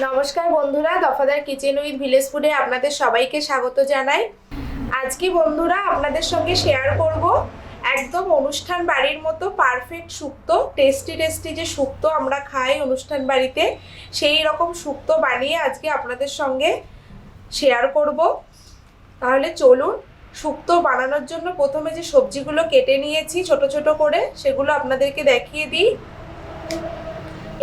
নমস্কার বন্ধুরা, দফাদার kitchen with village ফুডে আপনাদের সবাইকে স্বাগত জানাই। আজকে বন্ধুরা আপনাদের সঙ্গে শেয়ার করব একদম অনুষ্ঠান বাড়ির মতো পারফেক্ট শুক্তো টেস্টি টেস্টি যে শুক্তো আমরা খাই অনুষ্ঠান বাড়িতে, সেই রকম শুক্তো বানিয়ে আজকে আপনাদের সঙ্গে শেয়ার করব। তাহলে চলুন শুক্তো বানানোর জন্য প্রথমে যে সবজিগুলো কেটে নিয়েছি ছোট ছোট করে, সেগুলো আপনাদেরকে দেখিয়ে দিই।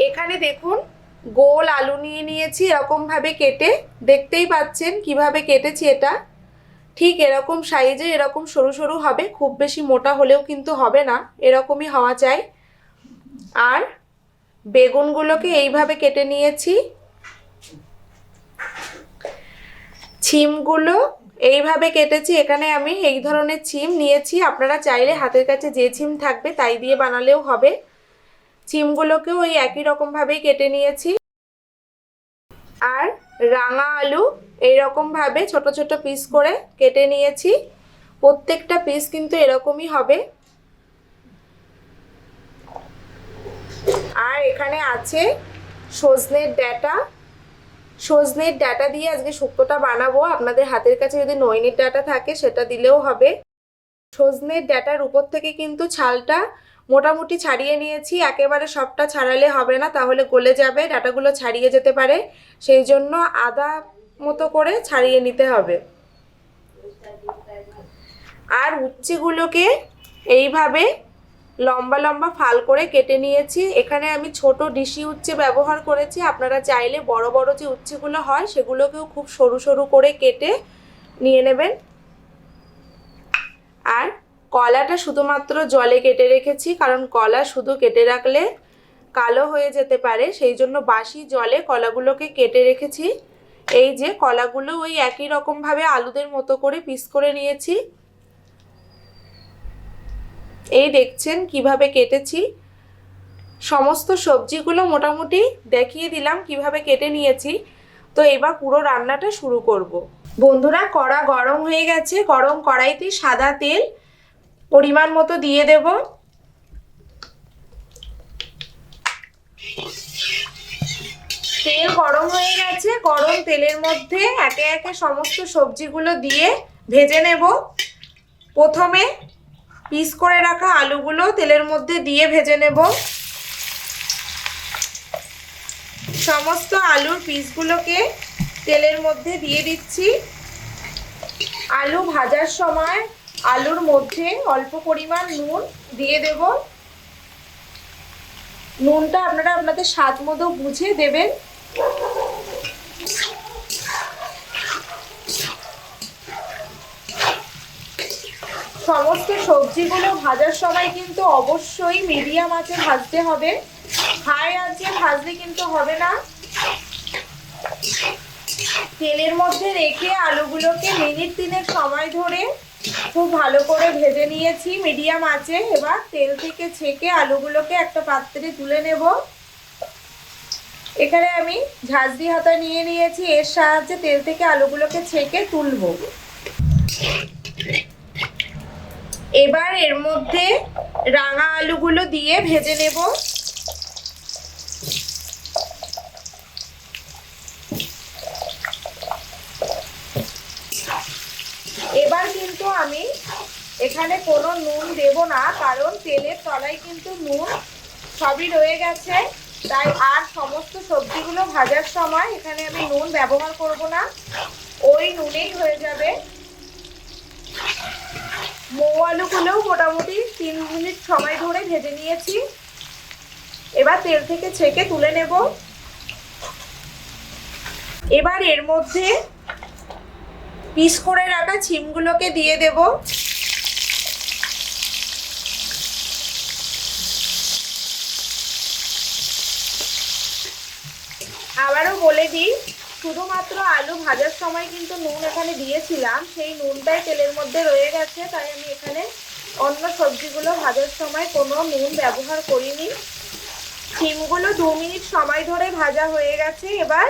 এখানে দেখুন গোল আলু নিয়ে নিয়েছি, এরকমভাবে কেটে। দেখতেই পাচ্ছেন কীভাবে কেটেছি এটা। ঠিক এরকম সাইজে এরকম সরু সরু হবে, খুব বেশি মোটা হলেও কিন্তু হবে না, এরকমই হওয়া চাই। আর বেগুনগুলোকে এইভাবে কেটে নিয়েছি। ছিমগুলো এইভাবে কেটেছি, এখানে আমি এই ধরনের ছিম নিয়েছি। আপনারা চাইলে হাতের কাছে যে ছিম থাকবে তাই দিয়ে বানালেও হবে। চিমগুলোকেও ওই একই রকমভাবেই কেটে নিয়েছি। আর রাঙা আলু এইরকমভাবে ছোট ছোট পিস করে কেটে নিয়েছি। প্রত্যেকটা পিস কিন্তু এরকমই হবে। আর এখানে আছে সজনের ডাটা। সজনের ডাটা দিয়ে আজকে শুক্তোটা বানাবো। আপনাদের হাতের কাছে যদি নইনির ডাটা থাকে সেটা দিলেও হবে। সজনের ডাটার উপর থেকে কিন্তু ছালটা মোটামুটি ছাড়িয়ে নিয়েছি, একেবারে সবটা ছাড়ালে হবে না, তাহলে গলে যাবে, ডাটাগুলো ছাড়িয়ে যেতে পারে। সেই জন্য আদা মতো করে ছাড়িয়ে নিতে হবে। আর উচ্ছেগুলোকে এইভাবে লম্বা লম্বা ফাল করে কেটে নিয়েছি। এখানে আমি ছোট ডিশি উচ্ছে ব্যবহার করেছি। আপনারা চাইলে বড় বড় যে উচ্ছেগুলো হয়, সেগুলোকেও খুব সরু সরু করে কেটে নিয়ে নেবেন। আর কলাটা শুধুমাত্র জলে কেটে রেখেছি, কারণ কলা শুধু কেটে রাখলে কালো হয়ে যেতে পারে। সেই জন্য বাসি জলে কলাগুলোকে কেটে রেখেছি। এই যে কলাগুলো ওই একই রকমভাবে আলুদের মতো করে পিস করে নিয়েছি। এই দেখছেন কীভাবে কেটেছি। সমস্ত সবজিগুলো মোটামুটি দেখিয়ে দিলাম কীভাবে কেটে নিয়েছি। তো এবার পুরো রান্নাটা শুরু করব। বন্ধুরা, কড়া গরম হয়ে গেছে। গরম কড়াইতে সাদা তেল পরিমাণ মতো দিয়ে দেব। তেল গরম হয়ে গেছে। গরম তেলের মধ্যে একে একে সমস্ত সবজিগুলো দিয়ে ভেজে নেব। প্রথমে পিস করে রাখা আলুগুলো তেলের মধ্যে দিয়ে ভেজে নেব। সমস্ত আলুর পিসগুলোকে তেলের মধ্যে দিয়ে দিচ্ছি। আলু ভাজার সময় আলুর মধ্যে অল্প পরিমাণ নুন দিয়ে দেব। নুনটা আপনারা আপনাদের স্বাদ মতো বুঝে দেবেন। সমস্ত সবজিগুলো ভাজার সময় কিন্তু অবশ্যই মিডিয়াম আঁচে ভাজতে হবে। হাই আঁচে ভাজলে কিন্তু হবে না। তেলের মধ্যে রেখে আলুগুলোকে মিনিট তিনের সময় ধরে খুব ভালো করে ভেজে নিয়েছি, মিডিয়াম আছে। এবার তেল থেকে ছেঁকে আলুগুলোকে একটা পাত্রে তুলে নেব। এখানে আমি ঝাঁঝরি হাতা নিয়ে নিয়েছি, এর সাহায্যে তেল থেকে আলুগুলোকে ছেঁকে তুলব। এবার এর মধ্যে রাঙা আলুগুলো দিয়ে ভেজে নেব এবার কিন্তু আমি এখানে কোনো নুন দেব না, কারণ তেলের তলায় কিন্তু নুন সবই রয়ে গেছে। তাই আর সমস্ত সবজিগুলো ভাজার সময় এখানে আমি নুন ব্যবহার করব না। ওই নুনেই হয়ে যাবে। মৌ আলুগুলোও মোটামুটি তিন মিনিট সময় ধরে ভেজে নিয়েছি। এবার তেল থেকে ছেঁকে তুলে নেব। এবার এর মধ্যে পিস করে রাখা ছিমগুলোকে দিয়ে দেব। আবারও বলে দিই, শুধুমাত্র আলু ভাজার সময় কিন্তু নুন এখানে দিয়েছিলাম। সেই নুনটাই তেলের মধ্যে রয়ে গেছে, তাই আমি এখানে অন্য সবজিগুলো ভাজার সময় কোনো নুন ব্যবহার করিনি। সিমগুলো দু মিনিট সময় ধরে ভাজা হয়ে গেছে। এবার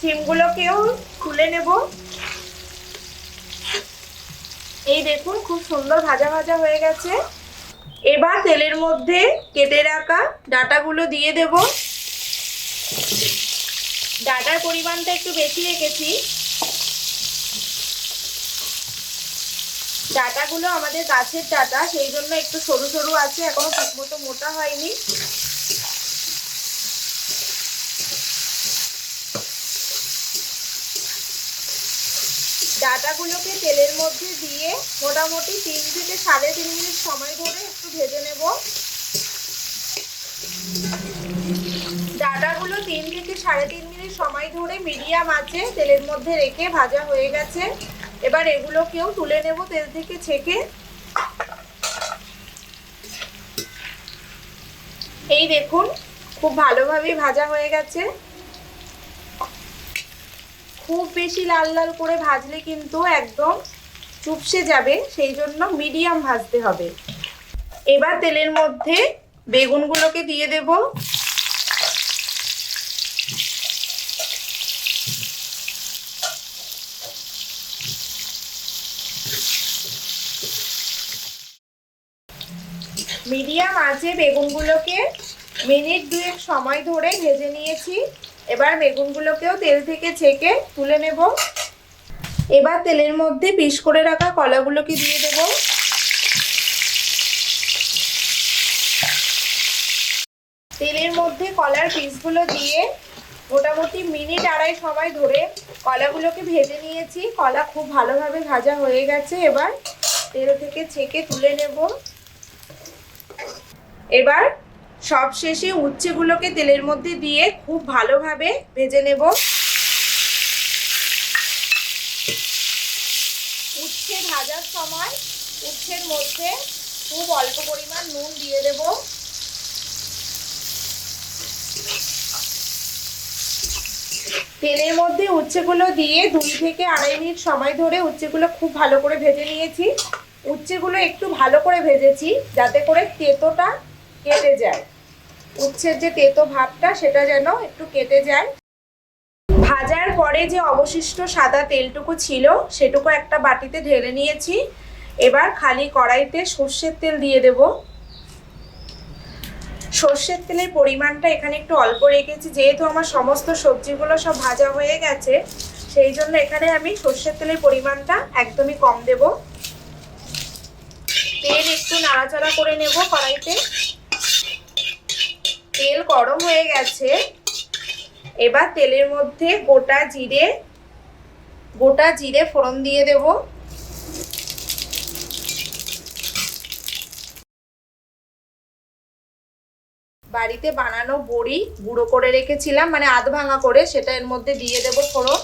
সিমগুলোকেও তুলে নেব। এই দেখুন, খুব সুন্দর ভাজা ভাজা হয়ে গেছে। এবার তেলের মধ্যে কেটে রাখা ডাটাগুলো দিয়ে দেব। ডাটার পরিমাণটা একটু বেশি রেখেছি। ডাটাগুলো আমাদের গাছের ডাটা, সেই জন্য একটু সরু সরু আছে, এখনও ঠিক মতো মোটা হয়নি। ডাটাগুলোকে তেলের মধ্যে দিয়ে মোটামুটি তিন থেকে সাড়ে তিন মিনিট সময় ধরে একটু ভেজে নেব। ডাটাগুলো তিন থেকে সাড়ে তিন মিনিট সময় ধরে মিডিয়াম আছে তেলের মধ্যে রেখে ভাজা হয়ে গেছে। এবার এগুলোকেও তুলে নেব তেল থেকে ছেঁকে। এই দেখুন, খুব ভালোভাবে ভাজা হয়ে গেছে। খুব বেশি লাল লাল করে ভাজলে কিন্তু একদম চুপসে যাবে, সেই জন্য মিডিয়াম ভাজতে হবে। এবার তেলের মধ্যে বেগুনগুলোকে দিয়ে দেব। মিডিয়াম আছে বেগুনগুলোকে মিনিট দুয়েক সময় ধরে ভেজে নিয়েছি। এবার বেগুনগুলোকেও তেল থেকে ছেঁকে তুলে নেব। এবার তেলের মধ্যে পিস করে রাখা কলাগুলোকে দিয়ে দেব। তেলের মধ্যে কলার পিসগুলো দিয়ে মোটামুটি মিনিট আড়াই সময় ধরে কলাগুলোকে ভেজে নিয়েছি। কলা খুব ভালোভাবে ভাজা হয়ে গেছে। এবার তেল থেকে ছেঁকে তুলে নেব। এবার সব শেষে উচ্ছেগুলোকে তেলের মধ্যে দিয়ে খুব ভালোভাবে ভেজে নেব। উচ্ছে ভাজার সময় উচ্ছের মধ্যে খুব অল্প পরিমাণ নুন দিয়ে দেব। তেলের মধ্যে উচ্ছেগুলো দিয়ে দুই থেকে আড়াই মিনিট সময় ধরে উচ্ছেগুলো খুব ভালো করে ভেজে নিয়েছি। উচ্ছেগুলো একটু ভালো করে ভেজেছি, যাতে করে তেতোটা কেটে যায়। উচ্ছের যে তেতো ভাবটা, সেটা যেন একটু কেটে যায়। ভাজার পরে যে অবশিষ্ট সাদা তেলটুকু ছিল, সেটুকু একটা বাটিতে ঢেলে নিয়েছি। এবার খালি কড়াইতে সর্ষের তেল দিয়ে দেব। সর্ষের তেলের পরিমাণটা এখানে একটু অল্প রেখেছি, যেহেতু আমার সমস্ত সবজিগুলো সব ভাজা হয়ে গেছে, সেই জন্য এখানে আমি সর্ষের তেলের পরিমাণটা একদমই কম দেব। তেল একটু নাড়াচাড়া করে নেব কড়াইতে। তেল গরম হয়ে গেছে। এবার তেলের মধ্যে গোটা জিরে গোটা জিরে ফোড়ন দিয়ে দেব। বাড়িতে বানানো বড়ি গুঁড়ো করে রেখেছিলাম মানে আধ ভাঙা করে, সেটা এর মধ্যে দিয়ে দেব ফোড়ন।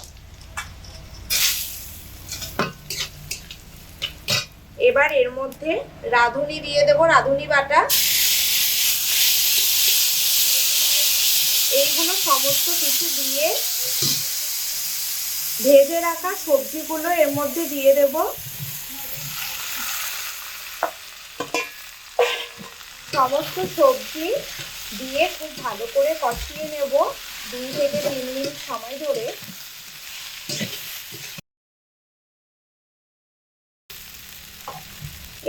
এবার এর মধ্যে রাঁধুনি দিয়ে দেব, রাঁধুনি বাটা। এইগুলো সমস্ত কিছু দিয়ে ভেজে রাখা সবজিগুলো এর মধ্যে দিয়ে দেব। সমস্ত সবজি দিয়ে খুব ভালো করে কষিয়ে নেব দুই থেকে তিন মিনিট সময় ধরে।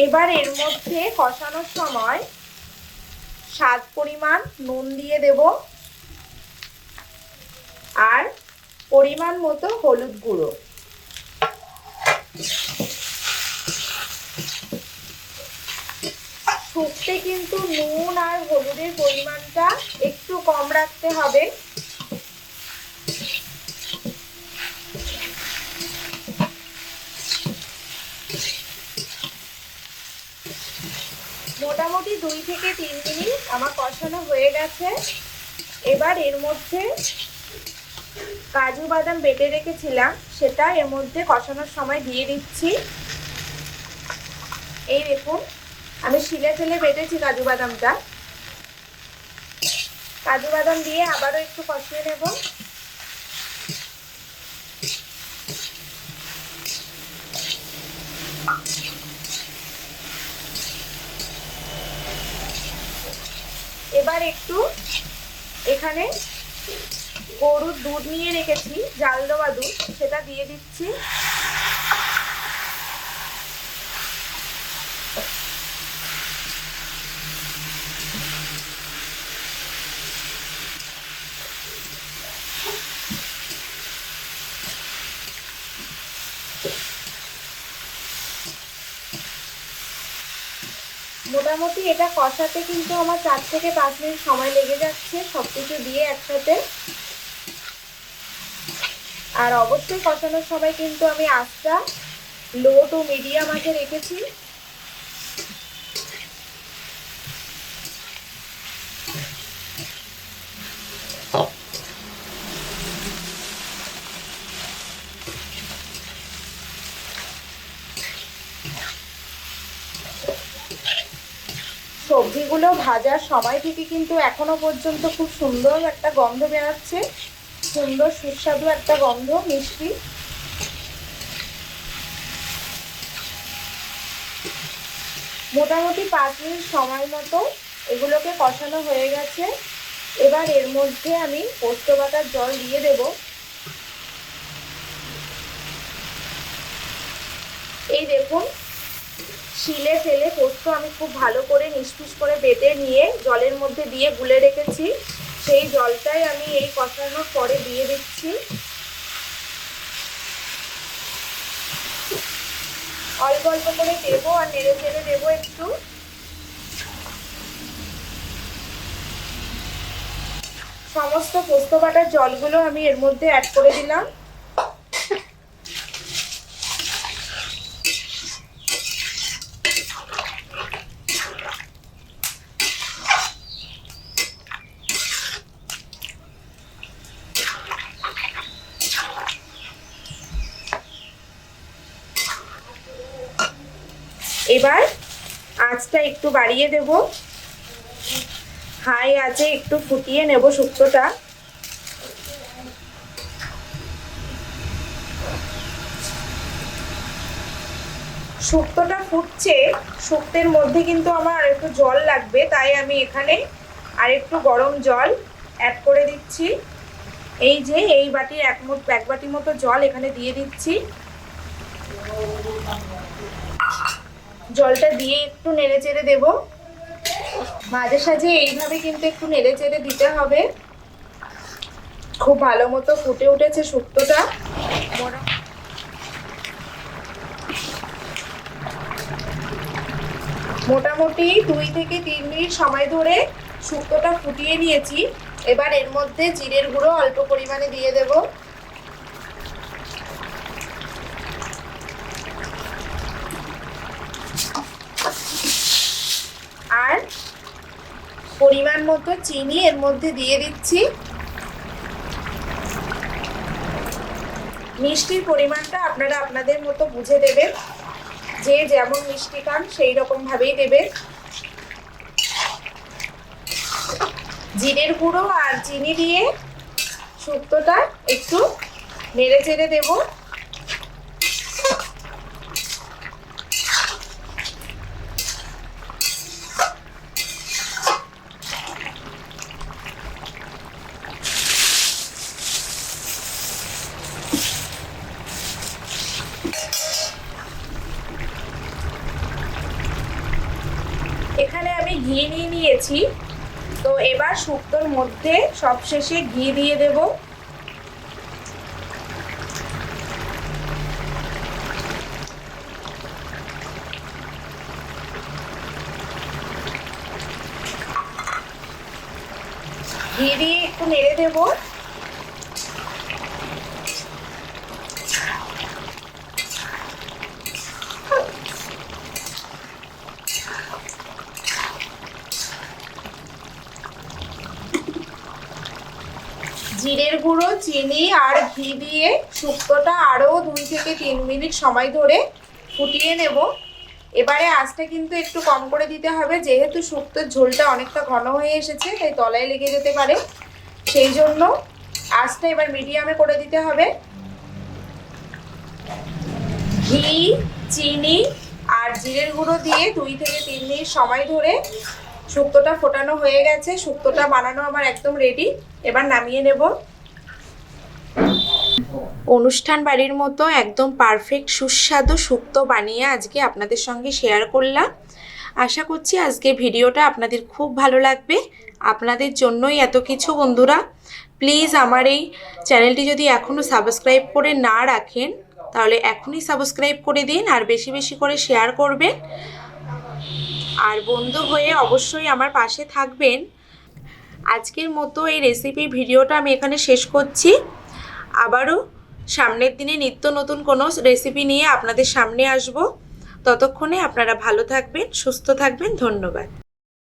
এবার এর মধ্যে কষানোর সময় স্বাদ পরিমাণ নুন দিয়ে দেব। আর পরিমাণ মতো হলুদ গুঁড়ো। শুক্তে কিন্তু নুন আর হলুদের পরিমাণটা একটু কম রাখতে হবে। মোটামুটি দুই থেকে তিন মিনিট আমার কষানো হয়ে গেছে। এবার এর মধ্যে কাজু বাদাম বেটে রেখেছিলাম, সেটা এর মধ্যে কষানোর সময় দিয়ে দিচ্ছি। এই দেখুন, আমি শিলে ফেলে বেটেছি কাজু বাদামটা। কাজু বাদাম দিয়ে আবারও একটু কষিয়ে নেব। এবার একটু এখানে গরুর দুধ নিয়ে রেখেছি, জাল দেওয়া দুধ, সেটা দিয়ে দিচ্ছি। মোটামুটি এটা কষাতে কিন্তু আমার চার থেকে পাঁচ মিনিট সময় লেগে যাচ্ছে সব কিছু দিয়ে একসাথে। আর অবশ্যই কষানোর সময় কিন্তু আমি আঁচটা লো টু মিডিয়াম আঁচে রেখেছি। সবজিগুলো ভাজার সময় থেকে কিন্তু এখনও পর্যন্ত খুব সুন্দর একটা গন্ধ বেরোচ্ছে। সুন্দর, সুস্বাদু একটা গন্ধ, মিষ্টি। মোটামুটি পাঁচ মিনিট সময় মতো এগুলোকে কষানো হয়ে গেছে। এবার এর মধ্যে আমি পোস্ত বাটার জল দিয়ে দেব। এই দেখুন, শিলে ফেলে পোস্ত আমি খুব ভালো করে নিষ্পিস করে বেটে নিয়ে জলের মধ্যে দিয়ে গুলে রেখেছি। সেই জলটাই আমি এই কষানোর পরে দিয়ে দিচ্ছি। অল্প অল্প করে দেবো আর নেড়ে চেড়ে দেবো একটু। সমস্ত পোস্ত বাটার জলগুলো আমি এর মধ্যে অ্যাড করে দিলাম। এবার আঁচটা একটু বাড়িয়ে দেব। হাই আছে, একটু ফুটিয়ে নেব শুক্তোটা। শুক্তোটা ফুটছে, শুক্তের মধ্যে কিন্তু আমার আর একটু জল লাগবে, তাই আমি এখানে আর একটু গরম জল অ্যাড করে দিচ্ছি। এই যে, এই বাটির এক এক বাটি মতো জল এখানে দিয়ে দিচ্ছি। জলটা দিয়ে একটু নেড়ে চেড়ে দেব। মাঝে সাঝে এইভাবে কিন্তু একটু নেড়ে চেড়ে দিতে হবে। খুব ভালো মতো ফুটে উঠেছে শুক্তোটা। মোটামুটি দুই থেকে তিন মিনিট সময় ধরে শুক্তোটা ফুটিয়ে নিয়েছি। এবার এর মধ্যে জিরের গুঁড়ো অল্প পরিমাণে দিয়ে দেবো আর পরিমাণ মতো চিনি এর মধ্যে দিয়ে দিচ্ছি। মিষ্টির পরিমাণটা আপনারা আপনাদের মতো বুঝে দেবেন। যে যেমন মিষ্টি খান, সেই রকম ভাবেই দেবেন। জিরের গুঁড়ো আর চিনি দিয়ে শুক্তোটা একটু নেড়ে চেড়ে দেবো এখানে আমি ঘি নিয়েছি তো এবার শুক্তোর মধ্যে সবশেষে ঘি দিয়ে দেব। ঘি দিয়ে একটু নেড়ে দেবো জিরের গুঁড়ো চিনি আর ঘি দিয়ে শুক্তোটা আরও দুই থেকে তিন মিনিট সময় ধরে ফুটিয়ে নেব। এবারে আঁচটা কিন্তু একটু কম করে দিতে হবে, যেহেতু শুক্তোর ঝোলটা অনেকটা ঘন হয়ে এসেছে, তাই তলায় লেগে যেতে পারে। সেই জন্য আঁচটা এবার মিডিয়ামে করে দিতে হবে। ঘি, চিনি আর জিরের গুঁড়ো দিয়ে দুই থেকে তিন মিনিট সময় ধরে শুক্তোটা ফোটানো হয়ে গেছে। শুক্তোটা বানানো আমার একদম রেডি এবার নামিয়ে নেব। অনুষ্ঠান বাড়ির মতো একদম পারফেক্ট সুস্বাদু শুক্তো বানিয়ে আজকে আপনাদের সঙ্গে শেয়ার করলাম। আশা করছি আজকে ভিডিওটা আপনাদের খুব ভালো লাগবে। আপনাদের জন্যই এত কিছু বন্ধুরা। প্লিজ আমার এই চ্যানেলটি যদি এখনও সাবস্ক্রাইব করে না রাখেন, তাহলে এখনই সাবস্ক্রাইব করে দিন আর বেশি বেশি করে শেয়ার করবেন। আর বন্ধু হয়ে অবশ্যই আমার পাশে থাকবেন। আজকের মতো এই রেসিপির ভিডিওটা আমি এখানে শেষ করছি। আবারও সামনের দিনে নিত্য নতুন কোনো রেসিপি নিয়ে আপনাদের সামনে আসব। ততক্ষণে আপনারা ভালো থাকবেন, সুস্থ থাকবেন, ধন্যবাদ।